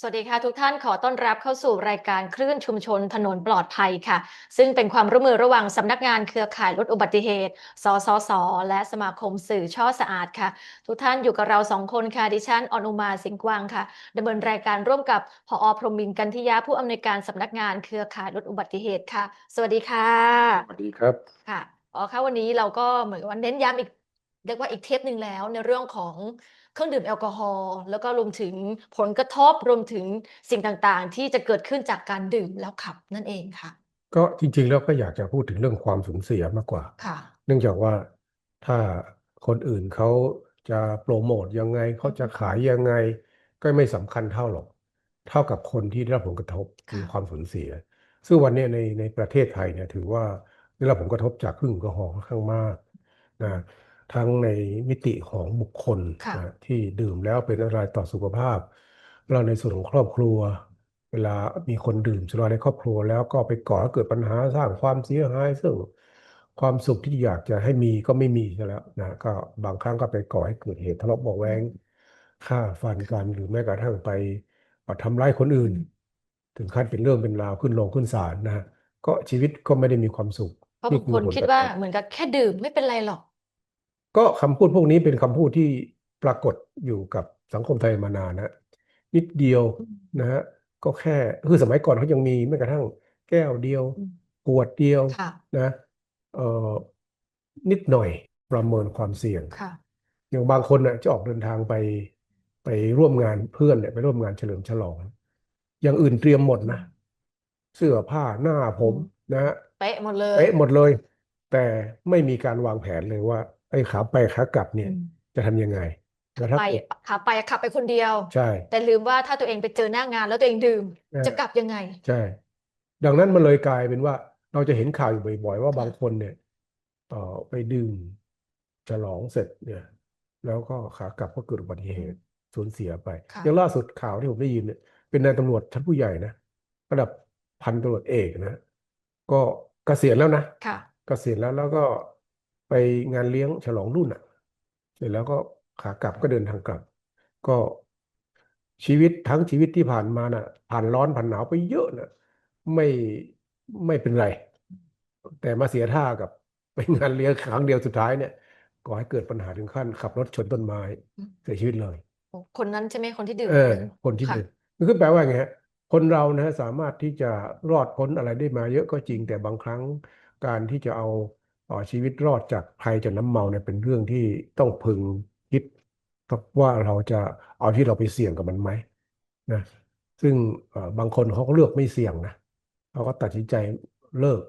สวัสดีค่ะทุกท่านขอต้อนรับเข้าสู่รายการคลื่นชุมชนถนนปลอดภัยค่ะ ซึ่งเป็นความร่วมมือระหว่างสำนักงานเครือข่ายลดอุบัติเหตุ สสส และสมาคมสื่อช่อสะอาดค่ะ ทุกท่านอยู่กับเราสองคนค่ะดิฉันอนุมาสิงห์กวางค่ะดำเนินรายการร่วมกับผอพรหมินทร์กันทิยาผู้อำนวยการสำนักงานเครือข่ายลดอุบัติเหตุค่ะ สวัสดีค่ะ สวัสดีครับค่ะอ๋อค่ะวันนี้เราก็เหมือนกับว่าเน้นย้ำอีกเรียกว่าอีกเทปหนึ่งแล้วในเรื่องของ เครื่องดื่มแอลกอฮอล์แล้วก็รวมถึงผลกระทบรวมถึงสิ่งต่างๆ ที่จะเกิดขึ้นจากการดื่มแล้วขับนั่นเองค่ะ ก็จริงๆแล้วก็อยากจะพูดถึงเรื่องความสูญเสียมากกว่าค่ะ เนื่องจากว่าถ้าคนอื่นเขาจะโปรโมทยังไงเขาจะขายยังไงก็ไม่สำคัญเท่าหรอก เท่ากับคนที่ได้รับผลกระทบคือค่ะความสูญเสีย ซึ่งวันนี้ในในประเทศไทยเนี่ยถือว่าได้รับผลกระทบจากเครื่องดื่มแอลกอฮอล์ค่อนข้างมากนะ ทั้งในมิติของบุคคลค่ะ นะที่ดื่มแล้วเป็นอันตรายต่อสุขภาพ แล้วในส่วนของครอบครัว เวลามีคนดื่มสุราในครอบครัวแล้วก็ไปก่อให้เกิดปัญหาสร้างความเสียหายซึ่งความสุขที่อยากจะให้มีก็ไม่มีซะแล้วนะก็บางครั้งก็ไปก่อให้เกิดเหตุทะเลาะเบาะแว้งฆ่าฟันกันหรือแม้กระทั่งไปเอ่อทำร้ายคนอื่น ถึงขั้นเป็นเรื่องเป็นราวขึ้นลงขึ้นศาลนะฮะก็ชีวิตก็ไม่ได้มีความสุขเพราะนี่บางคือคนผลคิดกระว่าทบเหมือนกับแค่ดื่มไม่เป็นไรหรอก ก็คำพูดพวกนี้เป็นคำพูดที่ปรากฏอยู่กับสังคมไทยมานานนะนิดเดียวอืมนะฮะก็แค่คือสมัยก่อนเขายังมีแม้กระทั่งแก้วเดียวอืมขวดเดียวค่ะ นะเอ่อนิดหน่อยประเมินความเสี่ยง ค่ะ อย่างบางคนน่ะจะออกเดินทางไปไปร่วมงานเพื่อนเนี่ยไปร่วมงานเฉลิมฉลอง อย่างอื่นเตรียมหมดนะ เสื้อผ้าหน้าผมอืมนะฮะเป๊ะหมดเลย เป๊ะหมดเลย แต่ไม่มีการวางแผนเลยว่า ไอ้ขาไปขากลับเนี่ยอืมจะทำยังไงแล้วถ้าไปเกิดขับไปขับไปคนเดียว ใช่ แต่ลืมว่าถ้าตัวเองไปเจอหน้างานแล้วตัวเองดื่มเออจะกลับยังไง ใช่ ดังนั้นมันเลยกลายเป็นว่า เราจะเห็นข่าวอยู่บ่อย ๆ ว่าค่ะบางคนเนี่ยเอ่อไปดื่มฉลองเสร็จเนี่ย แล้วก็ขากลับก็เกิดอุบัติเหตุสูญเสียไปค่ะอย่างล่าสุดข่าวที่ผมได้ยินเนี่ยเป็นนายตำรวจชั้นผู้ใหญ่นะระดับพันตำรวจเอกนะ ก็เกษียณแล้วนะค่ะเกษียณแล้วแล้วก็ ไปงานเลี้ยงฉลองรุ่นอะ เสร็จแล้วก็ขากลับก็เดินทางกลับ ก็ชีวิตทั้งชีวิตที่ผ่านมาน่ะ ผ่านร้อนผ่านหนาวไปเยอะน่ะ ไม่ไม่เป็นไร แต่มาเสียท่ากับไปงานเลี้ยงครั้งเดียวสุดท้ายเนี่ยก่อให้เกิดปัญหาถึงขั้นขับรถชนต้นไม้อืมเสียชีวิตเลยโอ้คนนั้นใช่ไหมคนที่ดื่มเออนั้นคนที่ค่ะดื่มคือแปลว่าไงฮะคนเรานะฮะสามารถที่จะรอดพ้นอะไรได้มาเยอะก็จริงแต่บางครั้งการที่จะเอา เอ่อชีวิตรอดจากภัยจากน้ำเมาเนี่ยเป็นเรื่องที่ต้องพึงคิดว่าเราจะเอาที่เราไปเสี่ยงกับมันไหมนะซึ่งเอ่อบางคนเขาก็เลือกไม่เสี่ยงนะเขาก็ตัดสินใจเลิก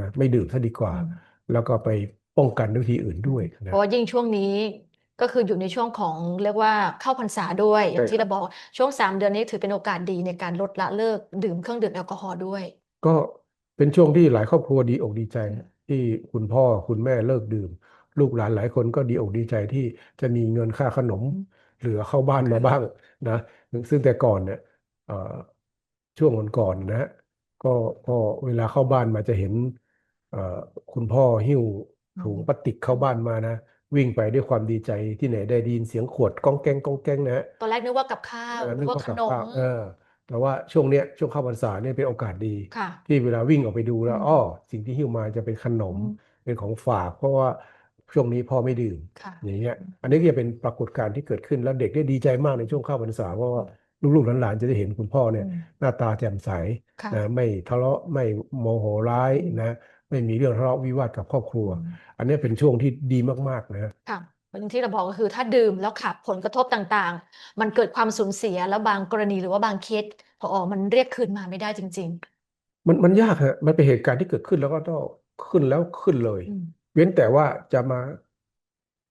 นะไม่ดื่มซะดีกว่าอืมแล้วก็ไปป้องกันด้วยวิธีอื่นด้วยเพนะราะว่ายิ่งช่วงนี้ก็คืออยู่ในช่วงของเรียกว่าเข้าพรรษาด้วยอย่างใช่ที่เราบอกช่วงสามเดือนนี้ถือเป็นโอกาสดีในการลดละเลิกดื่มเครื่องดื่มแอลกอฮอล์ด้วย ก็เป็นช่วงที่หลายครอบครัวดีอกดีใจนะ ที่คุณพ่อคุณแม่เลิกดื่ม ลูกหลานหลายคนก็ดีอกดีใจที่จะมีเงินค่าขนมอืมเหลือเข้าบ้านมาบ้างนะซึ่งแต่ก่อนเนี่ยเอ่อช่วงก่อนๆนะฮะก็ก็เวลาเข้าบ้านมาจะเห็นเอ่อคุณพ่อหิ้วถุงพลาสติกเข้าบ้านมานะ วิ่งไปด้วยความดีใจที่ไหนได้ไดยินเสียงขวดก้องแกงก้องแกงนะฮะตอนแรกนึกว่ากับข้าวเออนึนึกกว่าว่าขกับนมข้าวเออ แต่ว่าช่วงเนี้ยช่วงเข้าพรรษาเนี่ยเป็นโอกาสดี ค่ะ ที่เวลาวิ่งออกไปดูแล้วอืมอ้อสิ่งที่หิ้วมาจะเป็นขนม อืม เป็นของฝาก เพราะว่าช่วงนี้พ่อไม่ดื่ม ค่ะ อย่างเงี้ย อันนี้ก็จะเป็นปรากฏการณ์ที่เกิดขึ้นแล้วเด็กได้ดีใจมากในช่วงเข้าพรรษาเพราะว่าลูกๆหลานๆจะได้เห็นคุณพ่อเนี่ยอืมหน้าตาแจ่มใสค่ะ นะไม่ทะเลาะไม่โมโหร้ายอืมนะ ไม่มีเรื่องทะเลาะวิวาทกับครอบครัวอืมอันนี้เป็นช่วงที่ดีมากๆนะ ค่ะอย่างที่เราบอกก็คือถ้าดื่มแล้วขับผลกระทบต่างๆ มันเกิดความสูญเสียแล้วบางกรณีหรือว่าบางเคส พอมันเรียกคืนมาไม่ได้จริง มันมันยากฮะมันเป็นเหตุการณ์ที่เกิดขึ้นแล้วก็ต้องขึ้นแล้วขึ้นเลย ๆ อืม เว้นแต่ว่าจะมา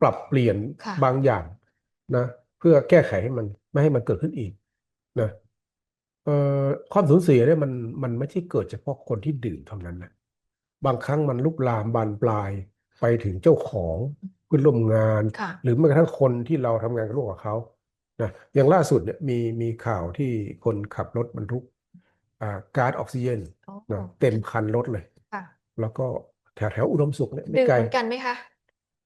ปรับเปลี่ยนค่ะ บางอย่างนะ เพื่อแก้ไขให้มันไม่ให้มันเกิดขึ้นอีกนะเอ่อความสูญเสียเนี่ยมันมันไม่ใช่เกิดเฉพาะคนที่ดื่มเท่านั้นนะบางครั้งมันลุกลามบานปลายไปถึงเจ้าของเพื่อนร่วมงาน ค่ะ หรือแม้กระทั่งคนที่เราทำงานร่วมกับเขา นะอย่างล่าสุดเนี่ยมีมีข่าวที่คนขับรถบรรทุกอ่าก๊าซออกซิเจนอ๋อนะเต็มคันรถเลย ค่ะแล้วก็แถวแถวอุดมสุขเนี่ยไม่ดื่มไกลเหมือนกันไหมคะ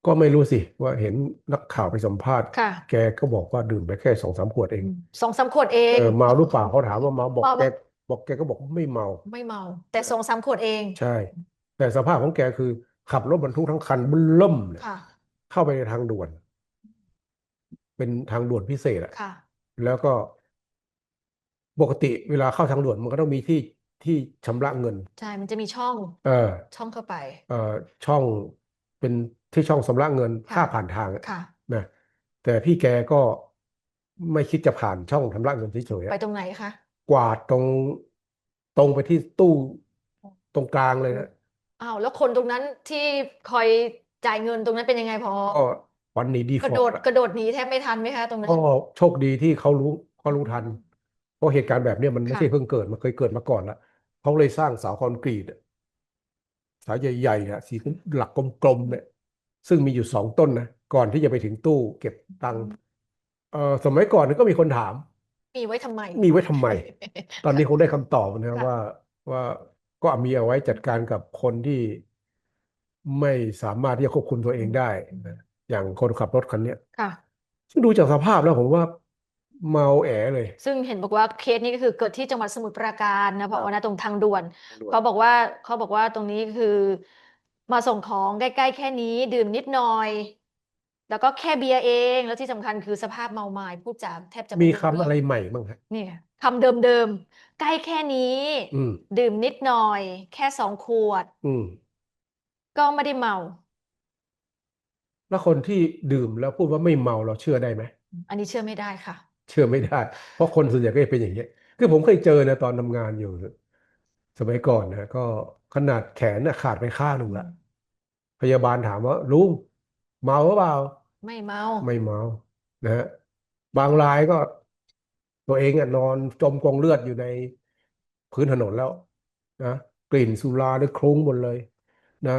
ก็ไม่รู้สิ ว่าเห็นนักข่าวไปสัมภาษณ์ ค่ะแกก็บอกว่าดื่มไปแค่สองสามขวดเอง สองสามขวดเอง เออเมาหรือเปล่าเขาถามว่าเมาบอกเมาแกบอกแกก็บอกไม่เมา ไม่เมา แต่สองสามขวดเองใช่ แต่สภาพของแกคือขับรถบรรทุกทั้งคันเบิ่มเลยค่ะ เข้าไปในทางด่วน เป็นทางด่วนพิเศษอะค่ะ แล้วก็ ปกติเวลาเข้าทางด่วนมันก็ต้องมีที่ที่ชำระเงิน ใช่ มันจะมีช่องเออ ช่องเข้าไป เออช่องเป็นที่ช่องชำระเงินค่ะ ค่าผ่านทางอะค่ะ นะแต่พี่แกก็ไม่คิดจะผ่านช่องชำระเงินเฉยๆไปอะตรงไหนคะ กวาดตรงตรงไปที่ตู้ตรงกลางเลยนะอ้าว แล้วคนตรงนั้นที่คอยจ่ายเงินตรงนั้นเป็นยังไงพอ ก็ วันนี้ดีกระฟอโดร์ดตอะกระโดดหนีแทบไม่ทันไหมคะตรงนั้น ก็โชคดีที่เขารู้เขารู้ทัน เพราะเหตุการณ์แบบเนี้ยมันไม่ค่ะ ใช่เพิ่งเกิดมันเคยเกิดมาก่อนละเขาเลยสร้างเสาคอนกรีตอะเสาใหญ่ๆเนี่ยสีหลักกลมๆเนี่ย ซึ่งมีอยู่สองต้นนะก่อนที่จะไปถึงตู้เก็บตังค์เออสมัยก่อนก็มีคนถาม มีไว้ทำไม มีไว้ทำไม ตอนนี้คงได้คำตอบนะครับค่ะ ว่าว่าก็มีเอาไว้จัดการกับคนที่ไม่สามารถที่จะควบคุมตัวเองได้นะ อย่างคนขับรถคันเนี้ยค่ะ ซึ่งดูจากสภาพแล้วผมว่าเมาแอเลย ซึ่งเห็นบอกว่าเคสนี้ก็คือเกิดที่จังหวัดสมุทรปราการนะพอนะตรงทางด่วนด่วน เขาบอกว่าเขาบอกว่าตรงนี้คือ มาส่งของใกล้ๆแค่นี้ ดื่มนิดหน่อย แล้วก็แค่เบียร์เองแล้วที่สำคัญคือสภาพเมาไม้พูดจาแทบจะมีไม่รู้คำเรื่อะไรองใหม่บ้างฮะเนี่ยคำเดิมๆใกล้แค่นี้ อืม ดื่มนิดหน่อย แค่สองขวด อืม ก็ไม่ได้เมา แล้วคนที่ดื่มแล้วพูดว่าไม่เมาเราเชื่อได้ไหมอันนี้เชื่อไม่ได้ค่ะ เชื่อไม่ได้ เพราะคนส่วนใหญ่ก็จะเป็นอย่างเงี้ยคือผมเคยเจอนะตอนทำงานอยู่ สมัยก่อนนะก็ขนาดแขนน่ะขาดไปข้างหนึ่งละพยาบาลถามว่าลุงเมาหรือเปล่า ไม่เมา ไม่เมานะฮะบางรายก็ ตัวเองอะนอนจมกองเลือดอยู่ในพื้นถนนแล้วนะกลิ่นสุราเนี่ยคลุ้งหมดเลย นะ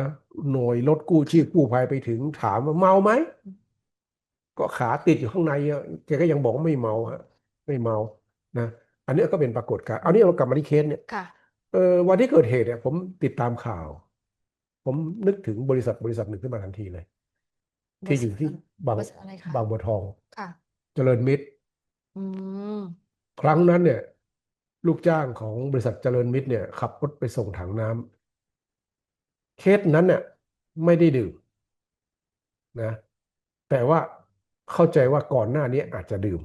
หน่วยรถกู้ชีพกู้ภัยไปถึงถามว่าเมาไหม ก็ขาติดอยู่ข้างในอะแกก็ยังบอกว่าไม่เมาฮะไม่เมานะอันนี้ก็เป็นปรากฏการณ์เอานี้เรากลับมาที่เคสเนี่ยค่ะเออวันที่เกิดเหตุเนี่ย ผมติดตามข่าว ผมนึกถึงบริษัทบริษัทหนึ่งขึ้นมาทันทีเลย ที่อยู่ที่บางบริษัทอะไรคะบางบัวทองค่ะเจริญมิตรอืมครั้งนั้นเนี่ย ลูกจ้างของบริษัทเจริญมิตรเนี่ยขับรถไปส่งถังน้ำ เคสนั้นเนี่ยไม่ได้ดื่มนะแต่ว่าเข้าใจว่าก่อนหน้านี้อาจจะดื่ม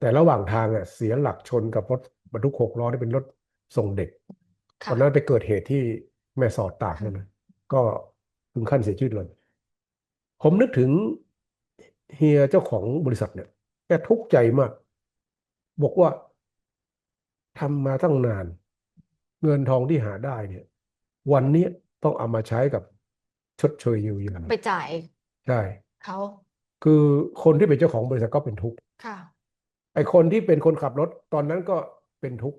แต่ระหว่างทางอะเสียหลักชนกับรถบรรทุกหกล้อที่เป็นรถส่งเด็กตค่ะอนนั้นไปเกิดเหตุที่แม่สอดตากนั่นนะก็ถึงขั้นเสียชีวิตเลย ผมนึกถึงเฮียเจ้าของบริษัทเนี่ยแกทุกข์ใจมาก บอกว่าทำมาตั้งนาน เงินทองที่หาได้เนี่ย วันนี้ต้องเอามาใช้กับชดเชยเยียวยาไปจ่ายใช่เขาคือคนที่เป็นเจ้าของบริษัทก็เป็นทุกข์ค่ะไอ้คนที่เป็นคนขับรถตอนนั้นก็เป็นทุกข์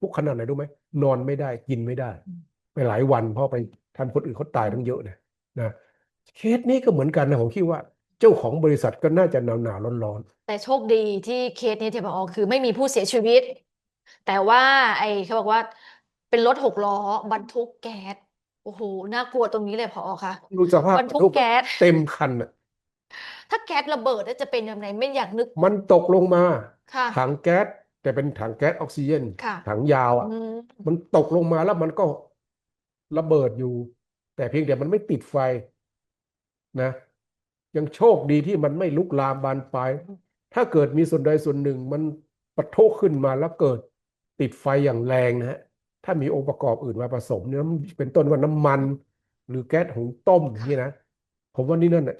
ทุกข์ขนาดไหนรู้ไหมนอนไม่ได้กินไม่ได้อืมไปหลายวันเพราะไปทันคนอื่นเขาตายทั้งเยอะนะนะเคสนี้ก็เหมือนกันนะผมคิดว่าเจ้าของบริษัทก็น่าจะหนาวหนาวร้อนร้อนแต่โชคดีที่เคสนี้ที่บอกคือไม่มีผู้เสียชีวิต แต่ว่า ไอ้เขาบอกว่า เป็นรถหกล้อบรรทุกแก๊สโอ้โหน่ากลัวตรงนี้เลยพอค่ะๆดูสภาพบรรทุกทุกแก๊สเต็มคันอะถ้าแก๊สระเบิดแล้วจะเป็นยังไงไม่อยากนึก มันตกลงมาค่ะ ถังแก๊สแต่เป็นถังแก๊สออกซิเจนค่ะ ถังยาวอะ อืมมันตกลงมาแล้วมันก็ระเบิดอยู่ แต่เพียงแต่มันไม่ติดไฟนะ ยังโชคดีที่มันไม่ลุกลามบานปลายถ้าเกิดมีส่วนใดส่วนหนึ่งมันปะทุขึ้นมาแล้วเกิดติดไฟอย่างแรงนะฮะ ถ้ามีองค์ประกอบอื่นมาผสมเนี่ยเป็นต้นว่าน้ำมัน หรือแก๊สหุงต้มอย่างนี้นะผมว่านี่นั่นน่ะ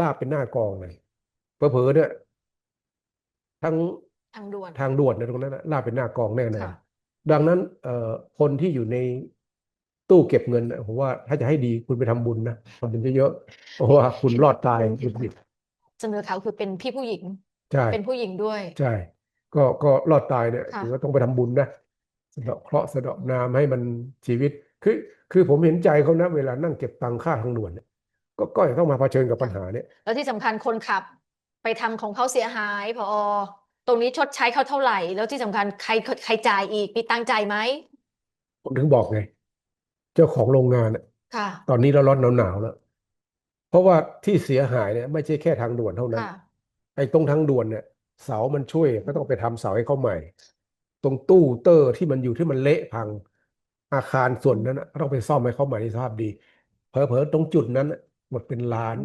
ลาบเป็นหน้ากองเลยเผลอๆเนี่ยทั้งทางด่วนทางด่วนในตรงนั้นนะลาบเป็นหน้ากองแน่นอนค่ะดังนั้นเอ่อคนที่อยู่ในตู้เก็บเงินน่ะผมว่าถ้าจะให้ดีคุณไปทำบุญนะทำบุญเยอะๆเพราะว่าคุณรอดตายคุณผิดเสนอข่าวคือเป็นพี่ผู้หญิงใช่เป็นผู้หญิงด้วย ใช่ ก็ก็รอดตายเนี่ยค่ะถือว่าต้องไปทำบุญนะ สะเดาะเคราะห์สะเดาะนามให้มันชีวิต คือคือผมเห็นใจเขานะเวลานั่งเก็บตังค่าทางด่วนเนี่ยก็ก็ยังต้องมาเผชิญกับปัญหาเนี่ย แล้วที่สำคัญคนขับไปทำของเขาเสียหายพอตรงนี้ชดใช้เขาเท่าไหร่ แล้วที่สำคัญใครใครจ่ายอีกมีตังค์จ่ายไหมผมถึงบอกไง เจ้าของโรงงานน่ะค่ะตอนนี้เราร้อนหนาวๆแล้วราะว่าที่เสียหายเนี่ยไม่ใช่แค่ทางด่วนเท่านั้นค่ะไอ้ตรงทางด่วนเนี่ยเสามันช่วยก็ต้องไปทำเสาให้เขาใหม่ ตรงตู้เตอร์ที่มันอยู่ที่มันเละพังอาคารส่วนนั้นน่ะต้องไปซ่อมให้เขาใหม่ในสภาพดีเผลอๆตรงจุดนั้นน่ะหมดเป็นล้าน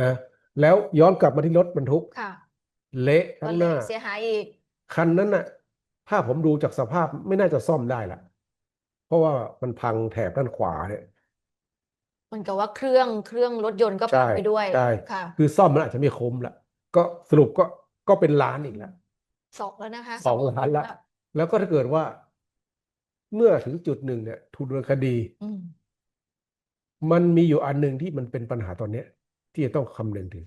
นะแล้วย้อนกลับมาที่รถบรรทุกค่ะเละก็ทั้งหเละน้าเสียหายอีกคันนั้นน่ะ ถ้าผมดูจากสภาพไม่น่าจะซ่อมได้ละเพราะว่ามันพังแถบด้านขวาเนี่ยเหมันกับว่าเครื่องเครื่องรถยนต์ก็พัใช่งไปด้วยใช่ค่ะ คือซ่อมมันอาจจะไม่คุ้มละก็สรุปก็ก็เป็นล้านอีกแล้ว สองแล้วนะคะสองล้านละ แล้วก็ถ้าเกิดว่า เมื่อถึงจุดหนึ่งเนี่ยถูกดำเนินคดี อืมมันมีอยู่อันหนึ่งที่มันเป็นปัญหาตอนเนี้ย ที่จะต้องคำนึงถึง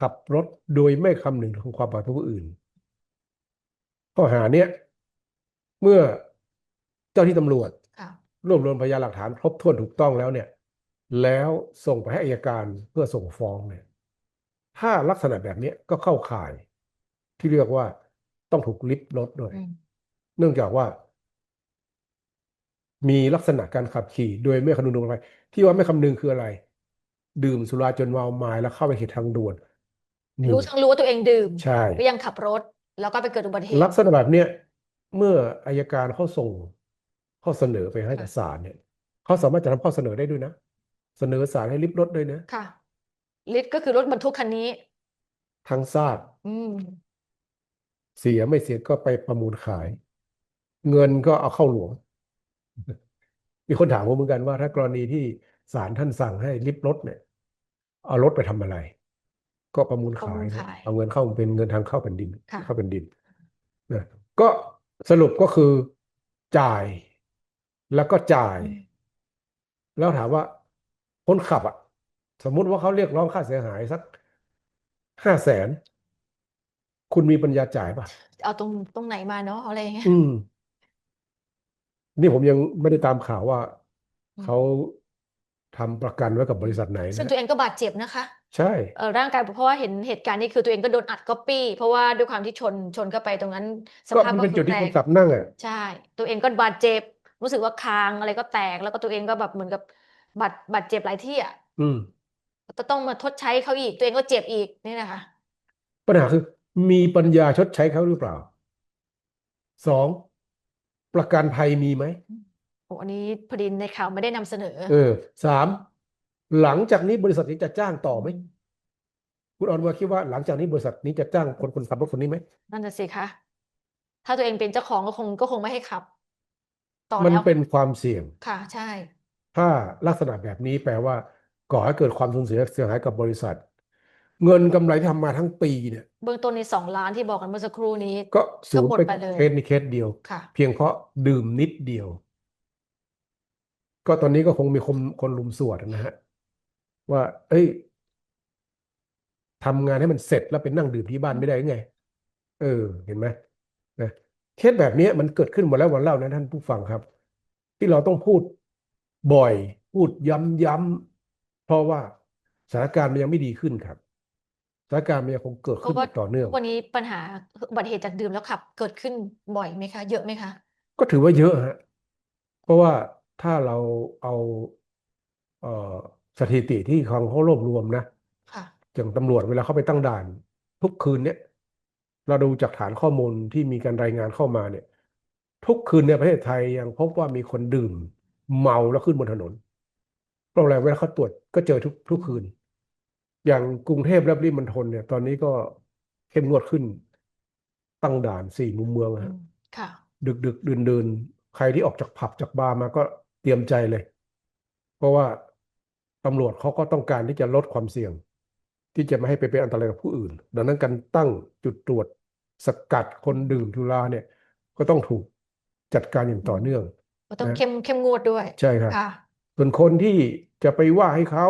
ขับรถโดยไม่คำนึงถึงความปลอดภัยผู้อื่น ข้อหาเนี้ยเมื่อเจ้าที่ตำรวจ ค่ะรวบรวมพยานหลักฐานครบถ้วนถูกต้องแล้วเนี่ย แล้วส่งไปให้อัยการเพื่อส่งฟ้องเนี่ย ถ้าลักษณะแบบเนี้ยก็เข้าข่าย ที่เรียกว่า ต้องถูกลิฟต์รถด้วยอืมเนื่องจากว่า มีลักษณะการขับขี่โดยไม่คำนึงถึงอะไรที่ว่าไม่คำนึงคืออะไร ดื่มสุราจนเมาไม้แล้วเข้าไปเขตทางด่วนนี่รู้ทั้งรู้ว่าตัวเองดื่มใช่ก็ยังขับรถ แล้วก็ไปเกิดอุบัติเหตุลักษณะแบบเนี้ยเมื่ออายการเขาส่งข้อเสนอไปให้กับค่ะศาลเนี่ยเขาสามารถจะทำข้อเสนอได้ด้วยนะเสนอศาลให้ลิฟต์รถด้วยนะค่ะลิตก็คือรถบรรทุกคันนี้ ทั้งทราบอืม เสียไม่เสียก็ไปประมูลขาย เงินก็เอาเข้าหลวง มีคนถามผมเหมือนกันว่า ถ้ากรณีที่ศาลท่านสั่งให้ลิฟต์รถเนี่ย เอารถไปทำอะไร ก็ประมูลประขามูยลนะขาย เอาเงินเข้าเป็นเงินทางเข้าแผ่นดินค่ะเข้าแผ่นดินนะก็สรุปก็คือจ่ายแล้วก็จ่ายอืมแล้วถามว่าคนขับอะ สมมุติว่าเขาเรียกร้องค่าเสียหายสักห้าแสน คุณมีปัญญาจ่ายป่ะ เอาตรงตรงไหนมาเนาะอะไรอย่างเงี้ยอืม นี่ผมยังไม่ได้ตามข่าวว่าอืมเขาทำประกันไว้กับบริษัทไหนซึ่งนะตัวเองก็บาดเจ็บนะคะใช่ เออร่างกายเพราะว่าเห็นเหตุการณ์นี้คือตัวเองก็โดนอัดก๊อปปี้เพราะว่าด้วยความที่ชนชนเข้าไปตรงนั้นสก็ภาพมันก็เป็นคืจุอดที่แตคนก ขับนั่งอะ ใช่ ตัวเองก็บาดเจ็บ รู้สึกว่าคางอะไรก็แตก แล้วก็ตัวเองก็แบบเหมือนกับบาดบาดเจ็บหลายที่อะอืม ก็ต้องมาทดใช้เขาอีก ตัวเองก็เจ็บอีกนี่นะคะปัญหาคือ มีปัญญาชดใช้เขาหรือเปล่าสองประกันภัยมีไหมโอ้อันนี้พอดีในข่าวไม่ได้นำเสนอ เออสามหลังจากนี้บริษัทนี้จะจ้างต่อไหมคุณออนว่าคิดว่าหลังจากนี้บริษัทนี้จะจ้างคนคนขับรถคนนี้ไหมนั่นน่ะสิคะถ้าตัวเองเป็นเจ้าของก็คงก็คงไม่ให้ขับ ต่อมันแล้วเป็นความเสี่ยงค่ะ ใช่ ถ้าลักษณะแบบนี้แปลว่าก่อให้เกิดความสูญเสียเสียหายกับบริษัท เงินกำไรที่ทำมาทั้งปีเนี่ย เบื้องต้นในสองล้านที่บอกกันเมื่อสักครู่นี้ ก็สูญก็หมดไปไปเลยเคสนี้เคสเดียว ค่ะ เพียงเพราะดื่มนิดเดียว ก็ตอนนี้ก็คงมีคนคนลุมสวดนะฮะ ว่า เอ้ยทำงานให้มันเสร็จแล้วไปนั่งดื่มที่บ้านไม่ได้ไง เออ เห็นไหมนะเคสแบบนี้มันเกิดขึ้นหมดแล้ววันเล่านะท่านผู้ฟังครับ ที่เราต้องพูดบ่อย พูดย้ำย้ำเพราะว่าสถานการณ์มันยังไม่ดีขึ้นครับ สถานการณ์มันยังคงเกิดเพขึ้นราะว่าต่อเนื่องวันนี้ปัญหาอุบัติเหตุจากดื่มแล้วขับ เกิดขึ้นบ่อยไหมคะ เยอะไหมคะ ก็ถือว่าเยอะฮะเพราะว่าถ้าเราเอาเอ่อสถิติที่เขาเขารวบรวมนะค่ะอย่างตำรวจเวลาเขาไปตั้งด่าน ทุกคืนเนี่ยเราดูจากฐานข้อมูลที่มีการรายงานเข้ามาเนี่ย ทุกคืนในประเทศไทยยังพบว่ามีคนดื่ม เมาแล้วขึ้นบนถนนเพราะอะไรเวลาเขาตรวจก็เจอทุกทุกคืน อย่างกรุงเทพและปริมณฑลเนี่ย ตอนนี้ก็เข้มงวดขึ้น ตั้งด่านสี่มุมเมืองอือะฮะมค่ะดึกดึกดื่นดื่นๆใครที่ออกจากผับจากบาร์มาก็เตรียมใจเลย เพราะว่าตำรวจเขาก็ต้องการที่จะลดความเสี่ยง ที่จะไม่ให้ไปเป็นอันตรายกับผู้อื่น ดังนั้นการตั้งจุดตรวจสกัดคนดื่มสุราเนี่ย ก็ต้องถูกจัดการอย่างต่อเนื่องก็ต้องนะเข้มเข้มงวดด้วย ใช่ครับค่ะส่วนคนที่จะไปว่าให้เขา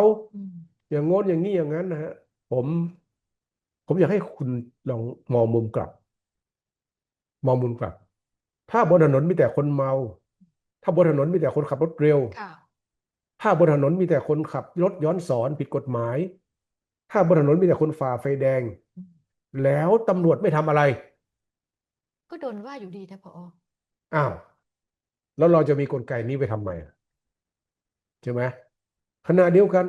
อืมอย่างโน้นอย่างนี้อย่างนั้นนะฮะผม ผมอยากให้คุณลองมองมุมกลับ มองมุมกลับ ถ้าบนถนนมีแต่คนเมา ถ้าบนถนนมีแต่คนขับรถเร็วค่ะถ้าบนถนนมีแต่คนขับรถย้อนสอนผิดกฎหมาย ถ้าบนถนนมีแต่คนฝ่าไฟแดงอืมแล้วตำรวจไม่ทำอะไร ก็โดนว่าอยู่ดีนะพออ้าว แล้วเราจะมีกลไกนี้ไปทำไมอะใช่ไหมขณะเดียวกัน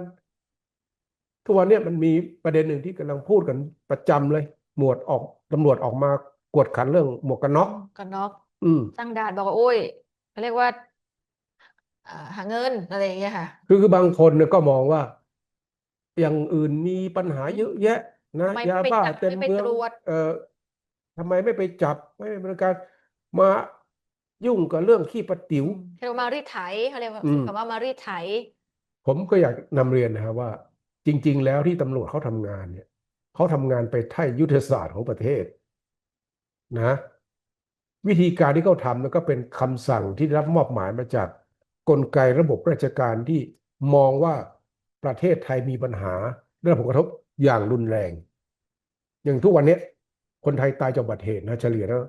ทุกวันเนี้ยมันมีประเด็นหนึ่งที่กำลังพูดกันประจำเลย หมวดออกตำรวจออกมากวดขันเรื่องหมวกกันน็อกกันน็อกอืมตั้งด่านบอกว่าโอ้ยเขาเรียกว่าอ่าหาเงินอะไรอย่างเงี้ยค่ะ คือคือบางคนเนี่ยก็มองว่า อย่างอื่นมีปัญหาเยอะแยะ นะทำไมยาไม่บ้าจับเต็มไม่ไปเมืองตรวจเอ่อทำไมไม่ไปจับไม่ดำเนินการมายุ่งกับเรื่องขี้ประติ๋วเรียกว่ามารีดไถเขาเรียกว่าอืมคำว่ามารีดไถ ผมก็อยากนำเรียนนะครับว่า จริง ๆ แล้วที่ตำรวจเขาทำงานเนี่ยเขาทำงานไปไถ่ยุทธศาสตร์ของประเทศนะ วิธีการที่เขาทำนั้นก็เป็นคำสั่งที่ได้รับมอบหมายมาจากกลไกระบบราชการที่มองว่าประเทศไทยมีปัญหาได้รับผลกระทบอย่างรุนแรง อย่างทุกวันเนี้ยคนไทยตายจากอุบัติเหตุนะเฉลี่ยแล้ว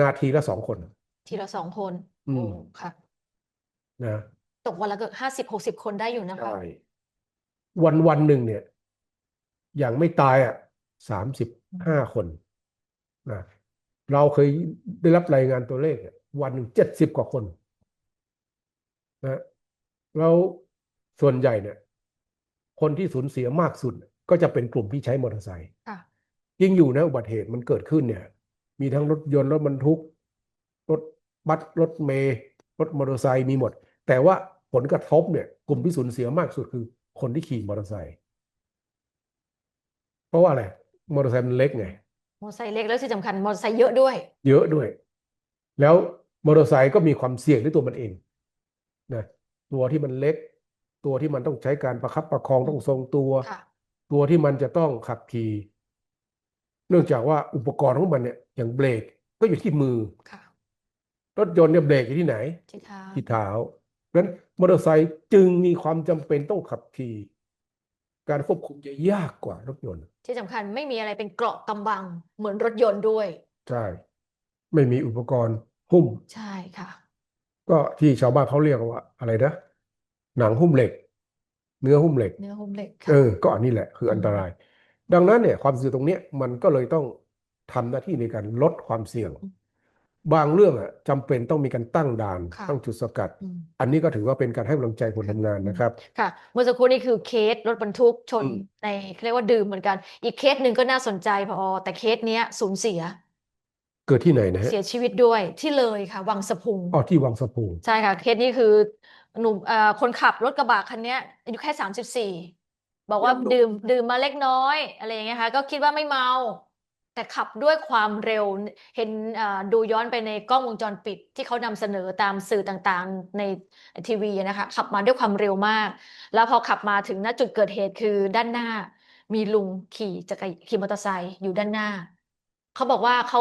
นาทีละสองคน ทีละสองคน อืมโอ้ค่ะ นะ ตกวันละเกือบห้าสิบหกสิบคนได้อยู่นะคะ ใช่ วันวันหนึ่งเนี่ย อย่างไม่ตายอะสามสิบห้าคนนะเราเคยได้รับรายงานตัวเลขอะวันหนึ่งเจ็ดสิบกว่าคนนะแล้วส่วนใหญ่เนี่ย คนที่สูญเสียมากสุด ก็จะเป็นกลุ่มที่ใช้มอเตอร์ไซค์ค่ะยิ่งอยู่นะอุบัติเหตุมันเกิดขึ้นเนี่ย มีทั้งรถยนต์รถบรรทุก รถบัสรถเมล์รถมอเตอร์ไซค์มีหมด แต่ว่าผลกระทบเนี่ย กลุ่มที่สูญเสียมากสุดคือ คนที่ขี่มอเตอร์ไซค์เพราะว่าอะไรมอเตอร์ไซค์มันเล็กไงมอเตอร์ไซค์เล็กแล้วที่สำคัญมอเตอร์ไซค์เยอะด้วย เยอะด้วย แล้วมอเตอร์ไซค์ก็มีความเสี่ยงด้วยตัวมันเองนะตัวที่มันเล็ก ตัวที่มันต้องใช้การประคับประคองต้องทรงตัว ค่ะ ตัวที่มันจะต้องขับขี่เนื่องจากว่าอุปกรณ์ของมันเนี่ยอย่างเบรกก็อยู่ที่มือ ค่ะรถยนต์เนี่ยเบรกอยู่ที่ไหน ที่เท้าที่เท้า เพราะฉะนั้นมอเตอร์ไซค์จึงมีความจำเป็นต้องขับขี่การควบคุมจะยากกว่ารถยนต์ ที่สำคัญไม่มีอะไรเป็นเกราะกำบังเหมือนรถยนต์ด้วย ใช่ ไม่มีอุปกรณ์หุ้ม ใช่ค่ะ ก็ที่ชาวบ้านเขาเรียกว่าอะไรนะ หนังหุ้มเหล็ก เนื้อหุ้มเหล็ก เนื้อหุ้มเหล็กเอค่ะอก็อันนี้แหละคืออันตราย ดังนั้นเนี่ยความเสี่ยงตรงเนี้ยมันก็เลยต้องทำหน้าที่ในการลดความเสี่ยงอืม บางเรื่องอะจำเป็นต้องมีการตั้งด่านค่ะตั้งจุดสกัด อืม อันนี้ก็ถือว่าเป็นการให้กำลังใจคนทำงานนะครับ ค่ะ เมื่อสักครู่นี้คือเคสรถบรรทุกชนอืม ในเขาเรียกว่าดื่มเหมือนกัน อีกเคสหนึ่งก็น่าสนใจพอแต่เคสเนี้ยสูญเสียเกิดที่ไหนนะฮะเสียชีวิตด้วยที่เลยค่ะ วังสะพุง อ๋อที่วังสะพุงใช่ค่ะ เคสนี้คือหนุ่มเอ่อคนขับรถกระบะคันเนี้ยอายุแค่สามสิบสี่บอกว่ายังดูดื่มดื่มมาเล็กน้อยอะไรอย่างเงี้ยค่ะ ก็คิดว่าไม่เมา แต่ขับด้วยความเร็วเห็นดูย้อนไปในกล้องวงจรปิด ที่เขานำเสนอตามสื่อต่างๆในทีวีนะคะขับมาด้วยความเร็วมาก แล้วพอขับมาถึงณจุดเกิดเหตุคือด้านหน้า มีลุงขี่จักรยขี่มอเตอร์ไซค์อยู่ด้านหน้า เขาบอกว่าเขา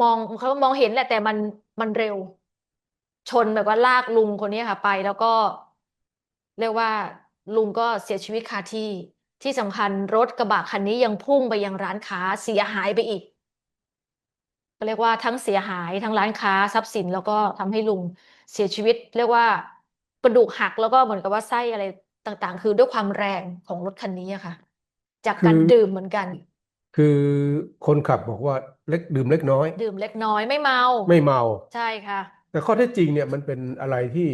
มองเขามองเห็นแหละแต่มันมันเร็ว ชนแบบว่าลากลุงคนนี้ค่ะไป แล้วก็ เรียกว่าลุงก็เสียชีวิตคาที่ ที่สำคัญรถกระบะคันนี้ยังพุ่งไปยังร้านค้าเสียหายไปอีกก็เรียกว่าทั้งเสียหายทั้งร้านค้าทรัพย์สิน แล้วก็ทำให้ลุงเสียชีวิต เรียกว่ากระดูกหักแล้วก็เหมือนกับว่าไส้อะไรต่างๆ คือด้วยความแรงของรถคันนี้อะค่ะ จากการคือดื่มเหมือนกัน คือคนขับบอกว่าเล็กดื่มเล็กน้อย ดื่มเล็กน้อยไม่เมา ไม่เมาใช่ค่ะ แต่ข้อเท็จจริงเนี่ยมันเป็นอะไรที่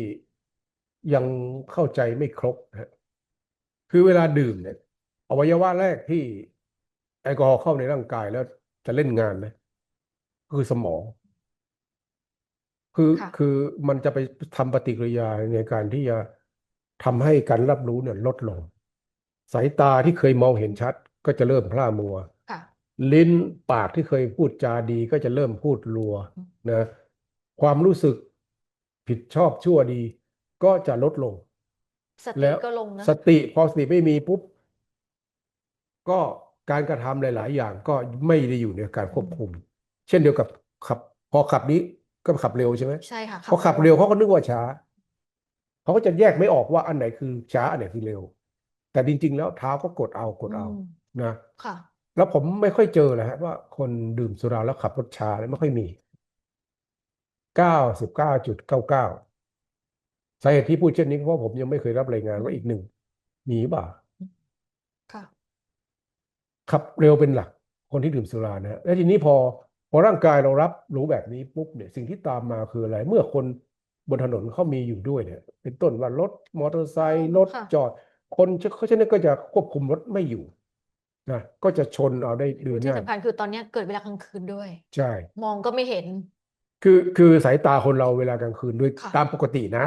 ยังเข้าใจไม่ครบนะฮะคือเวลาดื่มเนี่ย อวัยวะแรกที่แอลกอฮอล์เข้าในร่างกายแล้วจะเล่นงานนะคือสมอง คือค่ะคือมันจะไปทำปฏิกิริยาในการที่จะทำให้การรับรู้เนี่ยลดลง สายตาที่เคยมองเห็นชัด ก็จะเริ่มพร่ามัว ค่ะลิ้นปากที่เคยพูดจาดีก็จะเริ่มพูดรัวอืมนะความรู้สึกผิดชอบชั่วดี ก็จะลดลง สติแล้วก็ลงนะสติพอสติไม่มีปุ๊บ ก็การกระทำหลาย ๆ อย่างก็ไม่ได้อยู่ในการควบคุม เช่นเดียวกับขับ พอขับนี้ก็ขับเร็วใช่ไหมใช่ค่ะพอขับเร็วเขาก็นึกว่าช้าเขาก็จะแยกไม่ออกว่าอันไหนคือช้าอันไหนคือเร็ว แต่จริง ๆ แล้วเท้าก็กดเอากดเอาอืมนะค่ะ แล้วผมไม่ค่อยเจอเลยฮะว่าคนดื่มสุราแล้วขับรถช้าเนี่ยไม่ค่อยมีเก้าสิบเก้าจุดเก้าเก้าสาเหตุที่พูดเช่นนี้เพราะผมยังไม่เคยรับรายงานว่าอีกหนึ่งมีบ่าค่ะ ขับเร็วเป็นหลักคนที่ดื่มสุรานะฮะแล้วทีนี้พอพอร่างกายเรารับรู้แบบนี้ปุ๊บเนี่ยสิ่งที่ตามมาคืออะไร เมื่อคนบนถนนเขามีอยู่ด้วยเนี่ยเป็นต้นว่ารถมอเตอร์ไซค์รถค่ะจอด คนเขาฉะนั้นก็จะควบคุมรถไม่อยู่นะก็จะชนเอาได้เดือนที่ง่ายสำคัญคือตอนเนี้ยเกิดเวลากลางคืนด้วย ใช่ มองก็ไม่เห็น คือคือสายตาคนเราเวลากลางคืนด้วยค่ะตามปกตินะ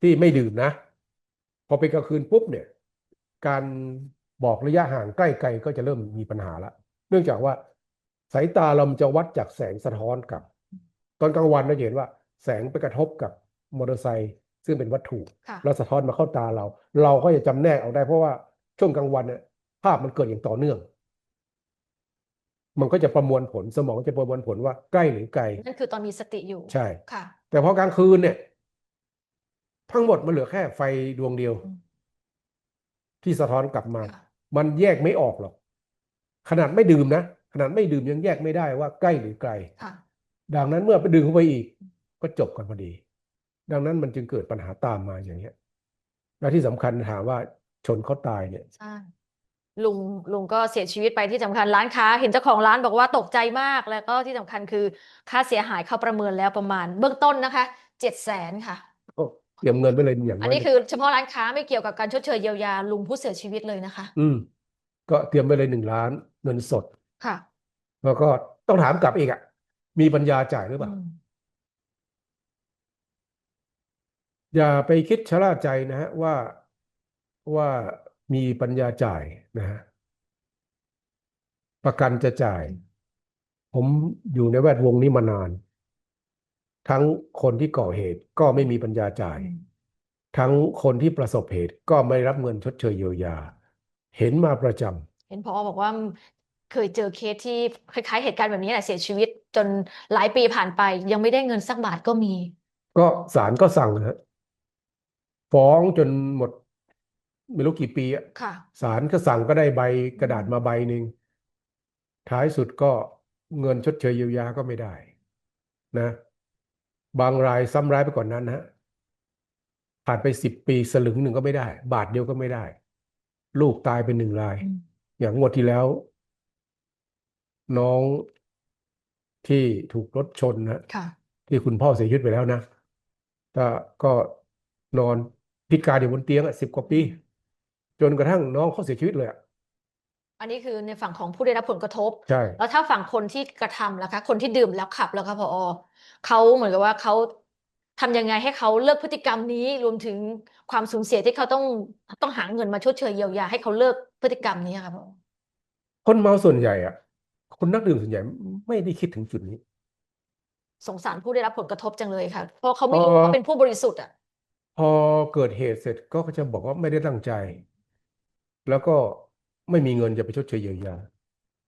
ที่ไม่ดื่มนะ พอเป็นกลางคืนปุ๊บเนี่ย การ บอกระยะห่างใกล้ไกลก็จะเริ่มมีปัญหาละ เนื่องจากว่าสายตาเรามันจะวัดจากแสงสะท้อนกับ ตอนกลางวันเราจะเห็นว่า แสงไปกระทบกับมอเตอร์ไซค์ซึ่งเป็นวัตถุค่ะแล้วสะท้อนมาเข้าตาเรา เราก็จะจำแนกเอาได้เพราะว่าช่วงกลางวันเนี่ยภาพมันเกิดอย่างต่อเนื่อง มันก็จะประมวลผลสมองจะประมวลผลว่าใกล้หรือไกลนั่นคือตอนมีสติอยู่ใช่ค่ะ แต่พอกลางคืนเนี่ย ทั้งหมดมันเหลือแค่ไฟดวงเดียวอืมที่สะท้อนกลับมาค่ะ มันแยกไม่ออกหรอก ขนาดไม่ดื่มนะ ขนาดไม่ดื่มยังแยกไม่ได้ว่าใกล้หรือไกลค่ะดังนั้นเมื่อไปดื่มเข้าไปอีก ก็จบกันพอดี ดังนั้นมันจึงเกิดปัญหาตามมาอย่างเงี้ย และที่สำคัญถามว่าชนเขาตายเนี่ยใช่ลุงลุงก็เสียชีวิตไปที่สำคัญร้านค้า เห็นเจ้าของร้านบอกว่าตกใจมากแล้วก็ที่สำคัญคือค่าเสียหายเขาประเมินแล้วประมาณ เบื้องต้นนะคะเจ็ดแสนค่ะโอ้ เตรียมเงินไว้เลยอย่างอันน้อยนี้คือเฉพาะร้านค้าไม่เกี่ยวกับการชดเชยเยียวยาลุงผู้เสียชีวิตเลยนะคะ อืม ก็เตรียมไว้เลยหนึ่งล้านเงินสด ค่ะ แล้วก็ต้องถามกลับอีกอะ มีปัญญาจ่ายหรือเปล่าอืมอย่าไปคิดชะล่าใจนะฮะว่าว่ามีปัญญาจ่ายนะฮะประกันจะจ่าย ผมอยู่ในแวดวงนี้มานาน ทั้งคนที่ก่อเหตุก็ไม่มีปัญญาจ่ายอืมทั้งคนที่ประสบเหตุก็ไม่รับเงินชดเชยเยียวยา เห็นมาประจำเห็นพอบอกว่าเคยเจอเคสที่คล้ายๆเหตุการณ์แบบนี้แหละเสียชีวิตจนหลายปีผ่านไป ยังไม่ได้เงินสักบาทก็มี ก็ศาลก็สั่งนะฮะฟ้องจนหมดไม่รู้กี่ปีอะค่ะศาลก็สั่งก็ได้ใบกระดาษมาใบหนึ่งท้ายสุดก็เงินชดเชยเยียวยาก็ไม่ได้ นะ บางรายซ้ำร้ายไปกว่านนั้นนะฮะผ่านไปสิบปีสลึงหนึ่งก็ไม่ได้ บาทเดียวก็ไม่ได้ ลูกตายเป็นหนึ่งรายอืมอย่างงวดที่แล้ว น้องที่ถูกรถชนนะค่ะที่คุณพ่อเสียชีวิตไปแล้วนะก็ก็นอนพิการอยู่บนเตียงอะสิบกว่าปี จนกระทั่งน้องเขาเสียชีวิตเลยอะ อันนี้คือในฝั่งของผู้ได้รับผลกระทบ ใช่ แล้วถ้าฝั่งคนที่กระทำล่ะคะ คนที่ดื่มแล้วขับแล้วคะพอเขาเหมือนกับว่าเขาทำยังไงให้เขาเลิกพฤติกรรมนี้รวมถึงความสูญเสียที่เขาต้องต้องหาเงินมาชดเชยเยียวยาให้เขาเลิกพฤติกรรมนี้ค่ะพอคนเมาส่วนใหญ่อะ คนนักดื่มส่วนใหญ่ไม่ได้คิดถึงจุดนี้ สงสารผู้ได้รับผลกระทบจังเลยค่ะ เพราะเขาไม่เอ่รู้อเขาเป็นผู้บริสุทธิ์อะ พอเกิดเหตุเสร็จก็จะบอกว่าไม่ได้ตั้งใจ แล้วก็ ไม่มีเงินจะไปชดเชยเยียวยา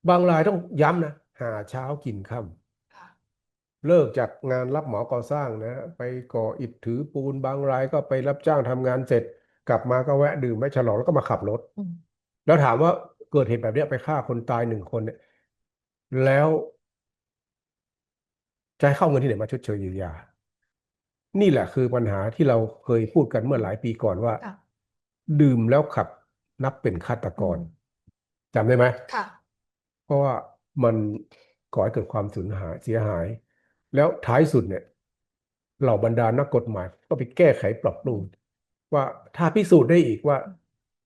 บางรายต้องย้ำนะ หาเช้ากินค่ำเลิกจากงานรับเหมาก่อสร้างนะ ไปก่ออิฐถือปูน บางรายก็ไปรับจ้างทำงานเสร็จ กลับมาก็แวะดื่มแวะฉลองแล้วก็มาขับรถอืมแล้วถามว่าเกิดเหตุแบบเนี้ยไปฆ่าคนตายหนึ่งคนเนี่ย แล้วจะให้เข้าเงินที่ไหนมาชดเชยเยียวยา นี่แหละคือปัญหาที่เราเคยพูดกันเมื่อหลายปีก่อนว่าค่ะดื่มแล้วขับนับเป็นฆาตกรอืม จำได้ไหมค่ะ เพราะว่ามันก่อให้เกิดความสูญหายเสียหาย แล้วท้ายสุดเนี่ย เหล่าบรรดานักกฎหมาย ก็ไปแก้ไขปรับปรุงว่าถ้าพิสูจน์ได้อีกว่า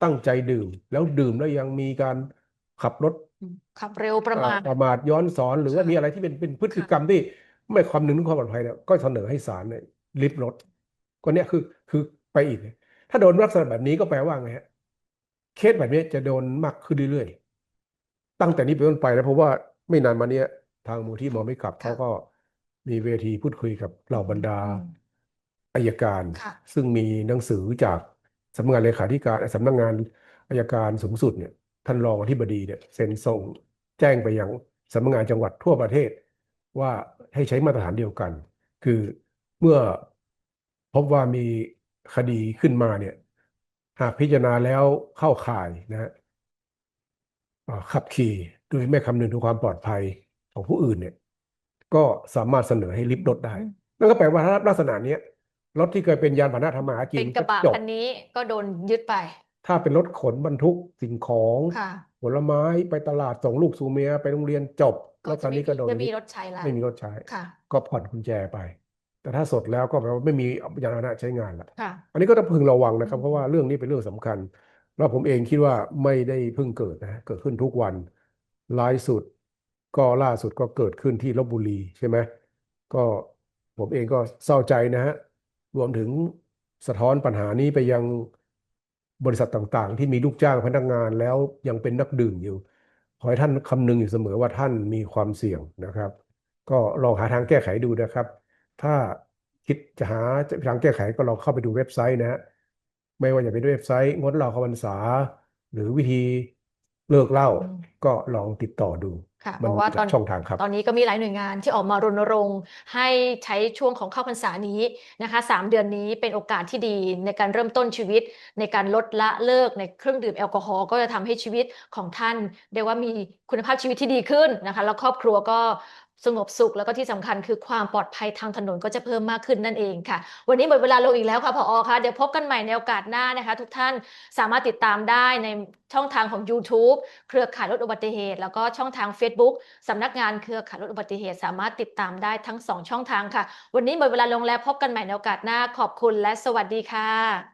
ตั้งใจดื่ม แล้วดื่มแล้วยังมีการขับรถขับเร็วประมาทเอ่อประมาทย้อนสอนหรือว่าค่ะมีอะไรที่เป็นเป็นพฤติกรรมที่ไม่คำนึงถึงความปลอดภัยเนี่ยก็เสนอให้ศาลเนี่ยริบรถก็เนี่ยคือคือไปอีก ถ้าโดนลักษณะแบบนี้ก็แปลว่าไงฮะ เคสแบบนี้จะโดนมากขึ้นเรื่อยๆ ตั้งแต่นี้เป็นต้นไปแล้วเพราะว่าไม่นานมาเนี้ย ทางมูลที่มองไม่กลับค่ะเขาก็มีเวทีพูดคุยกับเหล่าบรรดาอืมอายการ ค่ะ ซึ่งมีหนังสือจากสำนักงานเลขาธิการสำนักงานอายการสูงสุดเนี่ยท่านรองอธิบดีเนี่ยเซ็นส่งแจ้งไปยังสำนักงานจังหวัดทั่วประเทศ ว่าให้ใช้มาตรฐานเดียวกัน คือเมื่อพบว่ามีคดีขึ้นมาเนี่ย หากพิจารณาแล้วเข้าข่ายนะฮะอ่าขับขี่โดยไม่คำนึงถึงความปลอดภัยของผู้อื่นเนี่ย ก็สามารถเสนอให้ลิฟต์รถได้อืมนั่นก็แปลว่าถ้าลักษณะเนี้ยรถที่เคยเป็นยานพาหนะทำมาหากิเป็นนกระบะจบคันนี้ก็โดนยึดไป ถ้าเป็นรถขนบรรทุกสิ่งของค่ะผลไม้ไปตลาดส่งลูกสู่เมียไปโรงเรียนจบก็แล้วตจะอนไม่นี้ก็มีโดนไม่มียึดรถใช้แล้วไม่มีรถใช้ค่ะก็ผ่อนกุญแจไป แต่ถ้าสดแล้วก็แปลว่าไม่มียานพาหนะใช้งานละค่ะ อันนี้ก็ต้องพึงระวังนะครับอืมเพราะว่าเรื่องนี้เป็นเรื่องสำคัญ แล้วผมเองคิดว่าไม่ได้เพิ่งเกิดนะเกิดขึ้นทุกวันล่าสุด ก็ล่าสุดก็เกิดขึ้นที่ลพบุรีใช่ไหมก็ผมเองก็เศร้าใจนะฮะรวมถึงสะท้อนปัญหานี้ไปยังบริษัทต่างๆ ที่มีลูกจ้างพนักงานแล้วยังเป็นนักดื่มอยู่ ขอให้ท่านคำนึงอยู่เสมอว่าท่านมีความเสี่ยงนะครับ ก็ลองหาทางแก้ไขดูนะครับ ถ้าคิดจะหาทางแก้ไขก็ลองเข้าไปดูเว็บไซต์นะฮะไม่ว่าจะเป็นเว็บไซต์งดเหล้าเข้าพรรษา หรือวิธีเลิกเหล้าอืมก็ลองติดต่อดูค่ะมัเพนราะมีว่าหตอลานยช่องทางครับตอนนี้ก็มีหลายหน่วยงานที่ออกมารณรงค์ให้ใช้ช่วงของเข้าพรรษานี้นะคะสามเดือนนี้เป็นโอกาสที่ดีในการเริ่มต้นชีวิต ในการลดละเลิกในเครื่องดื่มแอลกอฮอล์ก็จะทำให้ชีวิตของท่านเรียกว่ามีคุณภาพชีวิตที่ดีขึ้นนะคะแล้วครอบครัวก็ สงบสุขแล้วก็ที่สำคัญคือความปลอดภัยทางถนนก็จะเพิ่มมากขึ้นนั่นเองค่ะ วันนี้หมดเวลาลงอีกแล้วค่ะผอค่ะ เดี๋ยวพบกันใหม่ในโอกาสหน้านะคะ ทุกท่านสามารถติดตามได้ในช่องทางของ YouTube เครือข่ายลดอุบัติเหตุ แล้วก็ช่องทาง Facebook สำนักงานเครือข่ายลดอุบัติเหตุ สามารถติดตามได้ทั้ง 2 ช่องทางค่ะ วันนี้หมดเวลาลงแล้วพบกันใหม่ในโอกาสหน้าขอบคุณและสวัสดีค่ะ